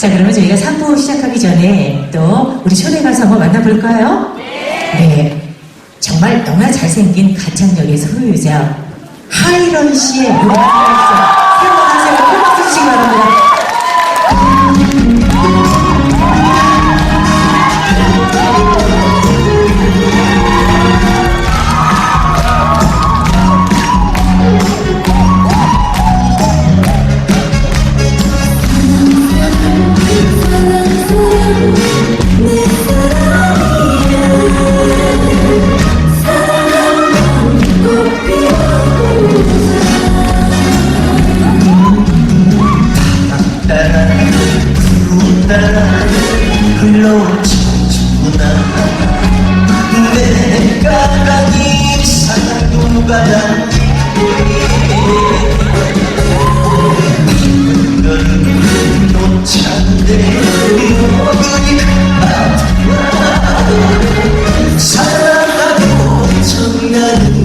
자, 그러면 저희가 3부 시작하기 전에 또 우리 초대 가수 한번 만나볼까요? 네. 정말 너무나 잘생긴 가창력의 소유자 하이런 씨의 무대 하이런 씨. 사랑하세요. 큰 박수 주시기 바랍니다. 사랑도 가다니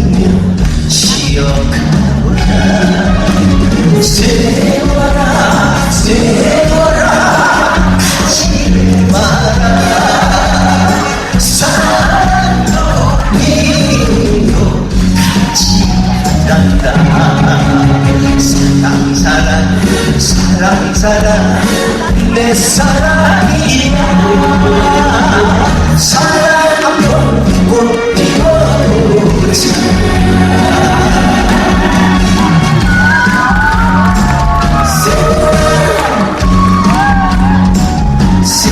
사랑 내 사랑이야. 사랑 한번 꽃 피워보자 세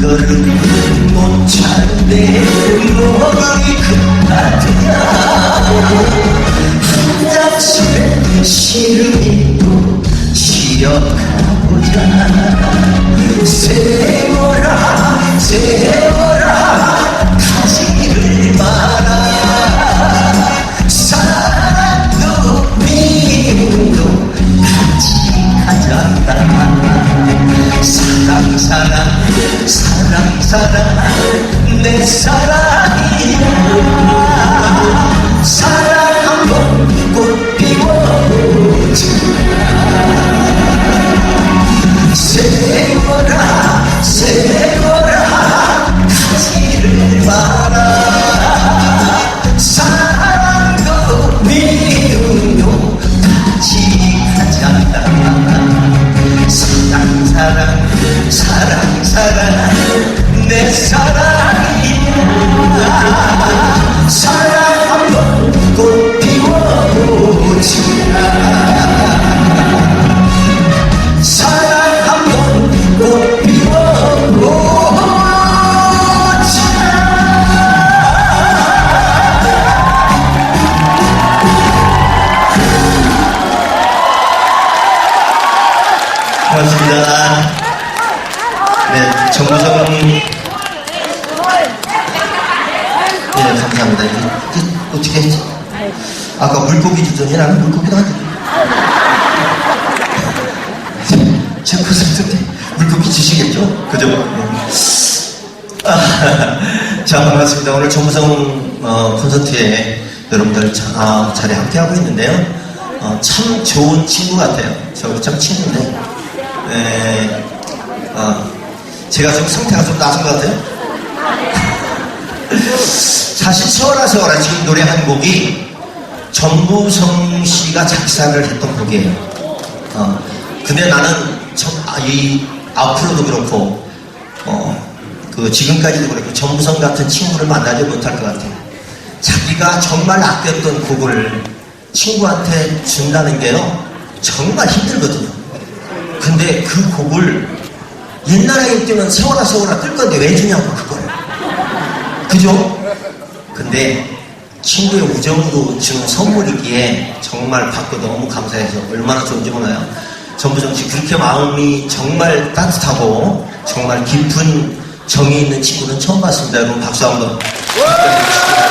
걸음 못 찾는데 뭐 그리 급하더냐 한장집에 시름 입고 쉬어가보자 사랑 내 사랑이야 고맙습니다. 네, 정우성. 네, 감사합니다. 이게, 어떻게 했지? 아까 물고기 주더니 나는 물고기도 하지. 제 콘서트 때 물고기 주시겠죠? 그죠? 네. 아, 자, 반갑습니다. 오늘 정우성 어, 콘서트에 여러분들 자, 아, 자리 함께하고 있는데요. 어, 참 좋은 친구 같아요. 저도 참 친구인데. 네, 어, 제가 좀 상태가 좀 낮은 것 같아요. 사실 세월아 세월아 지금 노래 한 곡이 전부성 씨가 작사를 했던 곡이에요. 어, 근데 나는 저, 아, 이 앞으로도 그렇고 어, 그 지금까지도 그렇고 전부성 같은 친구를 만나지 못할 것 같아요. 자기가 정말 아꼈던 곡을 친구한테 준다는 게요 정말 힘들거든요. 근데 그 곡을 옛날에 뛰면 세월아 세월아 뜰 건데 왜 주냐고 그걸. 그죠? 근데 친구의 우정으로 주는 선물이기에 정말 받고 너무 감사해서 얼마나 좋은지 몰라요. 전부정 씨 그렇게 마음이 정말 따뜻하고 정말 깊은 정이 있는 친구는 처음 봤습니다. 여러분 박수 한번 부탁드리겠습니다.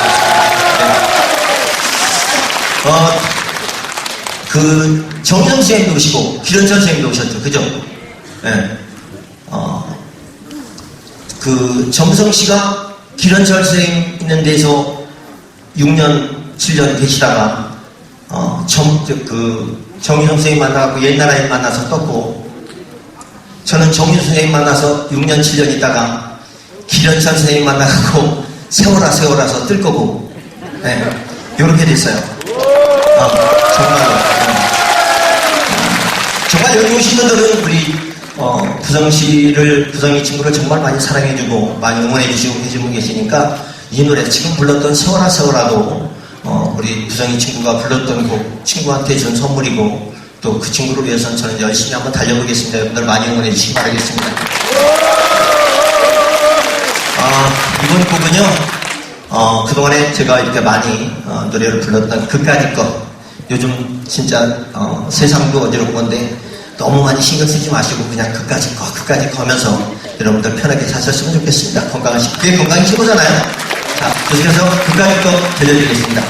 네. 어, 그, 정영 선생님도 오시고, 기련전 선생님도 오셨죠. 그죠? 예. 어, 그, 정성 씨가 기련철 선생님 있는 데서 6년, 7년 계시다가, 어, 정, 저, 그, 정윤 선생님 만나고 옛날에 만나서 떴고, 저는 정윤 선생님 만나서 6년, 7년 있다가, 기련철 선생님 만나고, 세월아, 세월아서 뜰 거고, 네, 요렇게 됐어요. 어, 정말로. 어. 정말 여기 오신 분들은 우리, 어, 구성 씨를, 구성이 친구를 정말 많이 사랑해주고, 많이 응원해주시고 계신 분 계시니까, 이 노래, 지금 불렀던 세월아, 세월아도, 어, 우리 구성이 친구가 불렀던 곡, 친구한테 준 선물이고, 또 그 친구를 위해서는 저는 열심히 한번 달려보겠습니다. 여러분들 많이 응원해 주시기 바라겠습니다. 아, 이번 곡은요, 어, 그동안에 제가 이렇게 많이 어, 노래를 불렀던 그까짓 것. 요즘 진짜 어, 세상도 어지러운 건데 너무 많이 신경 쓰지 마시고 그냥 그까짓 거, 그까짓 거 하면서 여러분들 편하게 사셨으면 좋겠습니다. 건강하시, 그게 건강이 최고잖아요. 자, 계속해서 그까짓 거 들려드리겠습니다.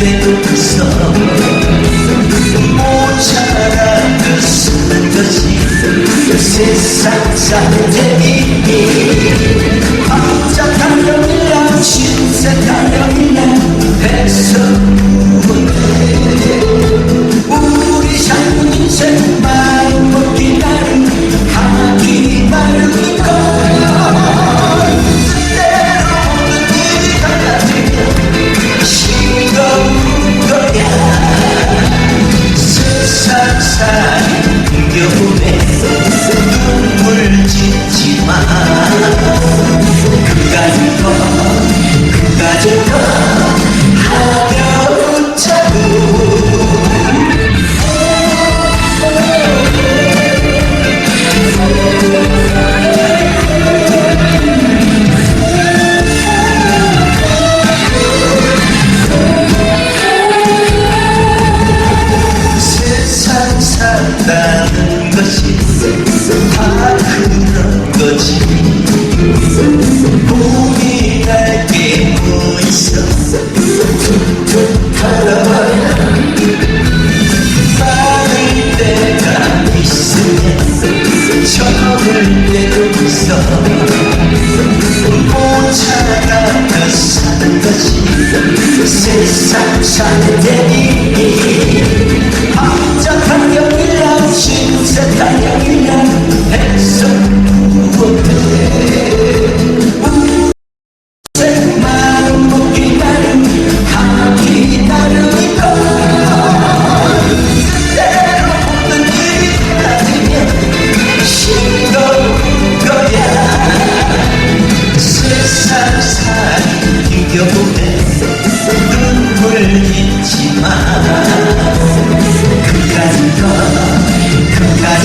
때도 있어 모자라도 쓰는 것이 세상 사는 재미 복잡한 영이랑 신세한 영이랑 해서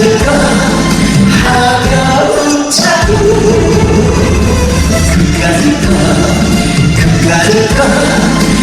그까짓 웃자고 그까짓 거